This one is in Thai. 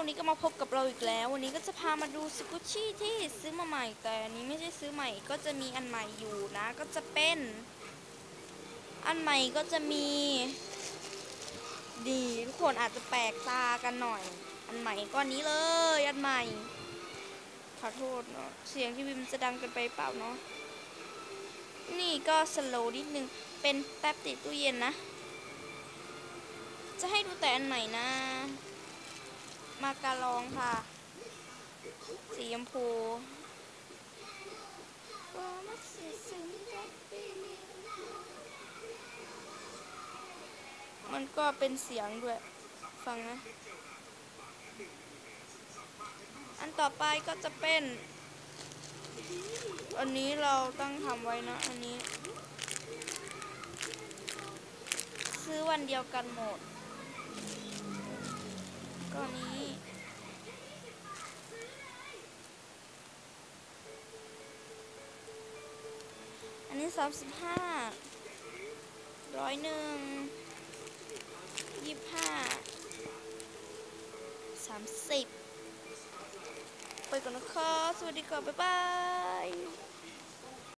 วันนี้ก็มาพบกับเราอีกแล้ว วันนี้ก็จะพามาดูสกุชชี่ที่ซื้อมาใหม่แต่อันนี้ไม่ใช่ซื้อใหม่ก็จะมีอันใหม่อยู่นะ ก็จะเป็น อันใหม่ก็จะมี ดีทุกคนอาจจะแปลกตากันหน่อย อันใหม่ก้อนนี้เลยอันใหม่ขอโทษเนาะเสียงที่วิมจะดังกันไปเปล่าเนาะนี่ก็สโลว์นิดนึงเป็นแป๊บติดตู้เย็นนะ จะให้ดูแต่อันใหม่นะ มาการองค่ะ สีชมพูมันก็เป็นเสียงด้วย ฟังนะ อันต่อไปก็จะเป็น อันนี้เราต้องทำไว้นะ อันนี้ ซื้อวันเดียวกันหมด ก็นี้อันนี้สามสิบห้าร้อยหนึ่งยี่ห้าสามสิบไปก่อนนะคะสวัสดีค่ะบ๊ายบาย